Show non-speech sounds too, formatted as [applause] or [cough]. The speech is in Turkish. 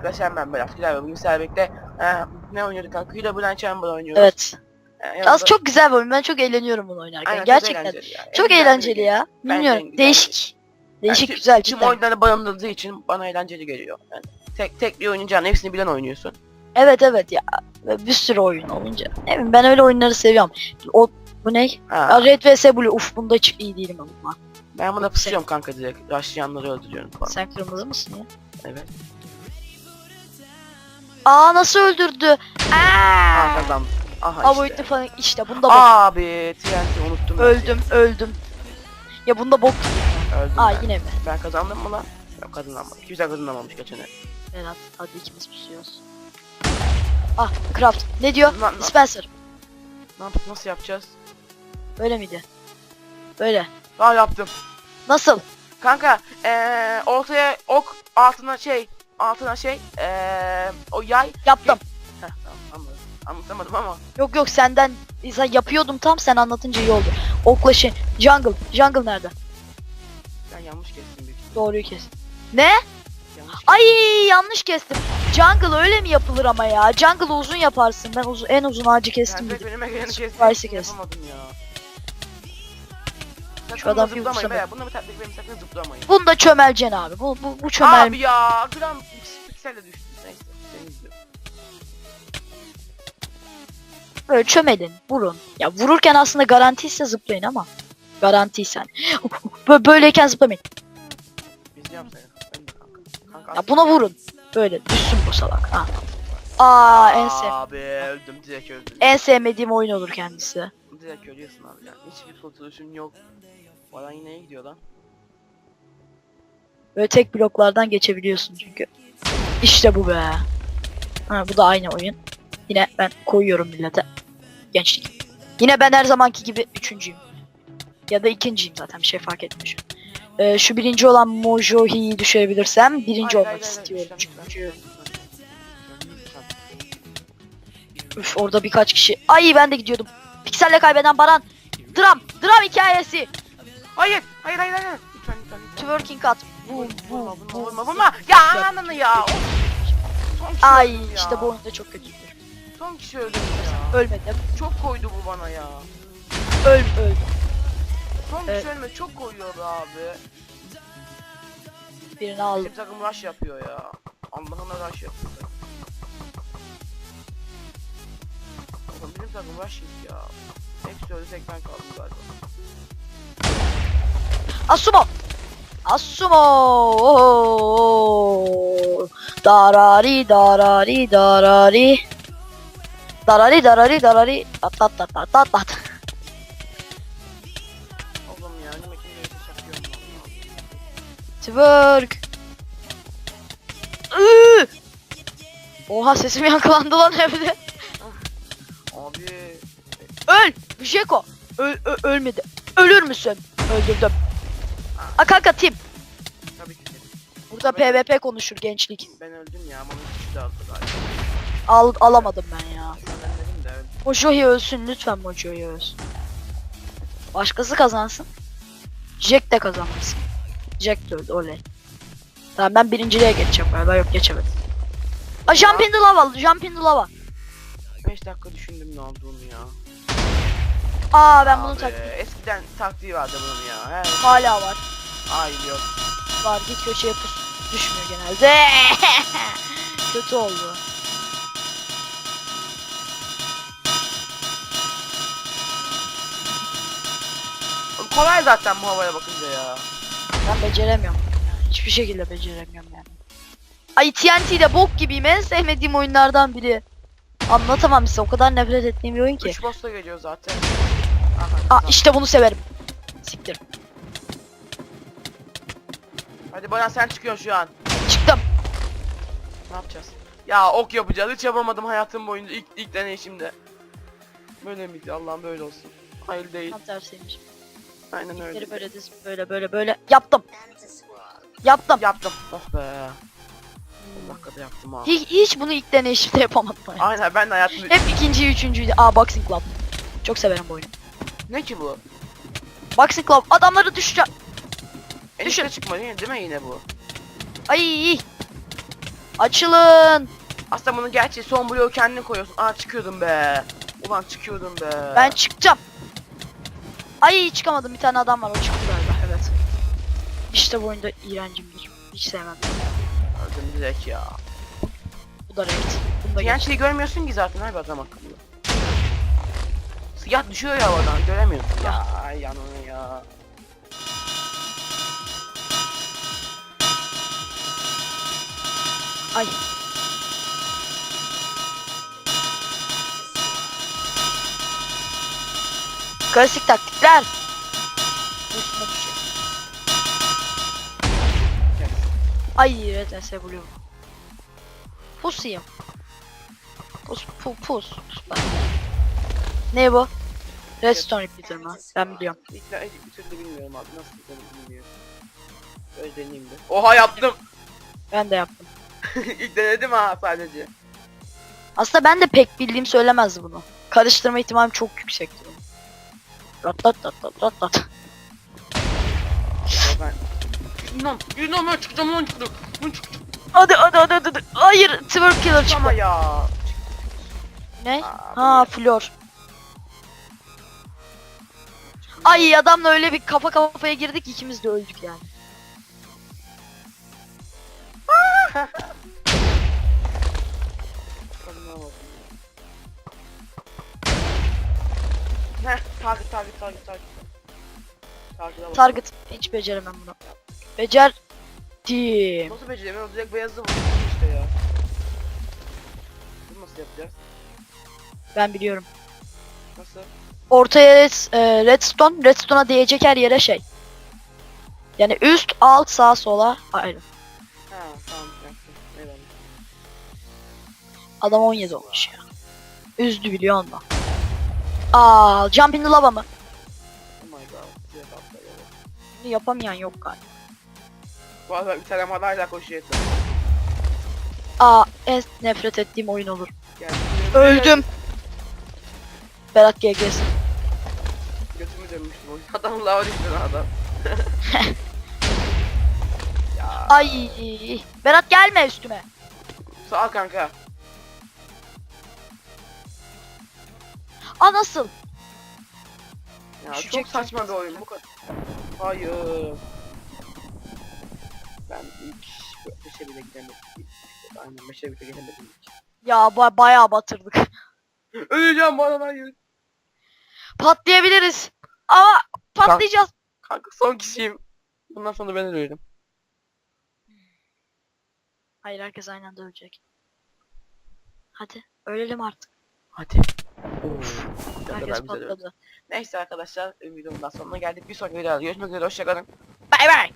arkadaşlar ben Berat Güler ve bugün sizlerle birlikte e, ne oynuyorduk kanka? Hilo Blanc Chamber oynuyoruz. Evet. E, Az çok güzel bir oyun. Ben çok eğleniyorum bunu oynarken. Aynen, Gerçekten. Çok eğlenceli ya. Çok En eğlenceli ya. Bilmiyorum. Değişik. Değişik Yani güzel Tüm oyunlara barındırdığı için bana eğlenceli geliyor. Yani tek tek bir oynayacağın hepsini bilen oynuyorsun. Evet evet ya. Bir sürü oyun olunca. Ne bileyim ben öyle oyunları seviyorum. O bu ne? Ha, Red vs Blue. Uf bunda hiç iyi değilim ama. ben buna pusuyorum kanka direkt. Rushlayanları öldürüyorum falan. Sen kırmızı mısın ya? Evet. Aa nasıl öldürdü? Aa kazandım. Aha işte. falan işte bunda bok. Abi TNT unuttum. ben. Öldüm öldüm. Ya bunda bok. Öldüm Aa ben. yine mi? Ben kazandım mı lan? Yok kazanamadım. Kimse kazanamamış geçene. Berat hadi ikimiz pusuyoruz. Ah Craft. Ne diyor? Lan, lan. Spencer. Ne yap nasıl yapacağız? Böyle miydi? Böyle. Aa yaptım. Nasıl? Kanka eee ortaya ok altına şey altına şey eee o yay. Yaptım. Heh tamam anladım. Anlatamadım ama. Yok yok senden sen yapıyordum tam sen anlatınca iyi oldu. Okla şey jungle. Jungle nerede? Ben yanlış kestim büyük ihtimalle. Doğruyu kes. Ne? Yanlış kestim. Ay yanlış kestim. Jungle öyle mi yapılır ama ya? Jungle uzun yaparsın. Ben uzun, en uzun ağacı kestim. Ben gibi. tek önüme geleni kestim. Yapamadım ya. Şu adam da bir zıplamayın beyler. Bunda bir taktik verin sakın zıplamayın. Bunda çömelcen abi. Bu bu, bu çömel. Abi ya gram pikselle düştü. Neyse seni izliyorum. Böyle çömelin, vurun. Ya vururken aslında garantiyse zıplayın ama. Garantiysen. [laughs] Bö- Böyleyken zıplamayın. İzliyorum seni. Ben de kanka. Kanka Ya buna vurun. Böyle düşsün bu salak. Ha. Aa en sev Abi öldüm direkt öldüm. en sevmediğim oyun olur kendisi. Direkt ölüyorsun abi ya. Hiçbir kurtuluşun yok. Falan yine iyi gidiyor lan. Böyle tek bloklardan geçebiliyorsun çünkü. İşte bu be. Ha, bu da aynı oyun. Yine ben koyuyorum millete. Gençlik. Yine ben her zamanki gibi üçüncüyüm. Ya da ikinciyim zaten bir şey fark etmiyor. Ee, şu birinci olan Mojohi'yi düşürebilirsem birinci Hayır, olmak hayır, hayır, istiyorum lütfen, çünkü. Üf orada birkaç kişi. Ay ben de gidiyordum. Pikselle kaybeden Baran. Dram. Dram hikayesi. Hayır, hayır, hayır, hayır. Lütfen, lütfen, lütfen. Twerking at. Boom Vurma, boom vurma, vurma. Ya ananı ya. Ay ya. işte bu oyunda çok kötüydür. Son kişi öldüm ya. Ölmedim. Çok koydu bu bana ya. Öl öl. Son kişi Evet. ölme çok koyuyor be abi. Birini aldım. Bizim takım rush yapıyor ya. Allah'ına rush yapıyor. Bizim takım rush ya. Hepsi öldü tek ben kaldım galiba. Asumo. Asumo. Oo. Darari darari darari. Darari darari darari. Tat tat tat tat tat tat. Oğlum ya anime kim gelirse çakıyorum vallahi. Twerk. Iıı! Oha sesim yankılandı lan evde. Abi Öl! Jeko! Öl, ö- ölmedi. Ölür müsün? Öldürdüm. A kanka Tim. tabii ki. Burada Ben- PvP konuşur gençlik. Ben öldüm ya bana bir kişi daha aldı galiba. Al, alamadım ben ya. De öldüm. Mojohi ölsün lütfen Mojohi ölsün. Başkası kazansın. Jack de kazanmasın. Jack de öldü oley. Tamam ben birinciliğe geçeceğim galiba yok geçemedim. A jump in the lava, jump in the lava. 5 dakika düşündüm ne olduğunu ya. Aa ben bunu Abi, Eskiden taktiği vardı bunun ya. He. hala var. Hayır yok. Var git köşeye pus. Düşmüyor genelde. [laughs] Kötü oldu. Kolay zaten bu havaya bakınca ya. Ben beceremiyorum. Hiçbir şekilde beceremiyorum yani. Ay TNT de bok gibiyim. En sevmediğim oyunlardan biri. Anlatamam size. O kadar nefret ettiğim bir oyun ki. 3 boss'ta geliyor zaten. Aha, Aa işte bunu severim. Siktir. Hadi Baran sen çıkıyorsun şu an. Çıktım. Ne yapacağız? Ya ok yapacağız. Hiç yapamadım hayatım boyunca ilk ilk deneyişimde. Böyle miydi? Allah'ım böyle olsun. Hayır değil. Tam tersiymiş. Aynen öyle. Böyle böyle böyle böyle. Yaptım. Yaptım. Yaptım. Oh be. 10 dakikada yaptım ha. Hiç, hiç bunu ilk deneyişimde yapamadım. yani. Aynen ben de hayatımda... Hep ikinci, üçüncüydü. Aa Boxing Club. Çok severim bu oyunu. Ne ki bu? Boxing Club. Adamları düşeceğim. En Düşün. üstte çıkma değil mi? Yine bu? Ay. Açılın. Aslında bunu gerçi son bloğu kendin koyuyorsun. Aa çıkıyordum be. Ulan çıkıyordum be. Ben çıkacağım. Ay çıkamadım. Bir tane adam var. O çıktı galiba. Evet. İşte bu oyunda iğrencimdir. Hiç sevmem. Öldüm direkt ya. Bu da renk. Bunu da Diğer geç. şeyi görmüyorsun ki zaten abi adam akıllı. Siyah düşüyor ya havadan göremiyorsun. Ya ay yanını ya. Ay. Klasik taktikler. Üstüne Ay evet NS Blue. Pusuyum. Pus pu pus. pus. Ne bu? Redstone repeater mı? Ben biliyorum. İlk ben bir türlü bilmiyorum abi nasıl yapacağımı bilmiyorum. Böyle deneyeyim de. Oha yaptım. Ben de yaptım. [laughs] İlk denedim ha sadece. Aslında ben de pek bildiğim söylemezdi bunu. Karıştırma ihtimalim çok yüksekti. benim. Rat rat rat rat rat rat. Ben... Lan, yüzünden ben çıkacağım lan çıktı. Lan çıktı. Hadi hadi hadi hadi. hadi. Hayır, twerk killer Ama çıktı. ya. Ne? Aa, Ha, flor. Ay adamla öyle bir kafa kafaya girdik ikimiz de öldük yani. Heh, target target target target. Target'a bak. Target hiç beceremem bunu. Becerdim. Nasıl beceremiyorum? Direkt beyazı vurdum işte ya. Bunu nasıl yapacağız? Ben biliyorum. Nasıl? Ortaya red- e, redstone, redstone'a değecek her yere şey. Yani üst, alt, sağ, sola ayrı. Ha tamam yaptım. Eyvallah. Adam 17 olmuş ya. Üzdü biliyor musun? Aa, jump in the lava mı? Oh my god. Bunu yapamayan yok galiba. Arada bir tane madalya koşuyor etrafı. Aa, en nefret ettiğim oyun olur. Geldi. Öldüm. Berat GG'sin. Götümü dönmüştüm o yüzden. Adam lava düştü lan adam. [laughs] ya. Ay, Berat gelme üstüme. Sağ ol kanka. Aa nasıl? Ya Düşecek çok saçma bir oyun bu kadar. Hayır. Ben ilk beşe bile gidemedim. Aynen beşe bile gidemedim ilk. Ya ba- bayağı batırdık. [laughs] Öleceğim bana hayır. Patlayabiliriz. Ama patlayacağız. Kanka son kişiyim. Bundan sonra ben ölüyorum. Hayır herkes aynı anda ölecek. Hadi ölelim artık. Hadi. Of. Herkes patladı. Neyse arkadaşlar videomdan sonuna geldik. Bir sonraki videoda görüşmek üzere. Hoşçakalın. Bay bay.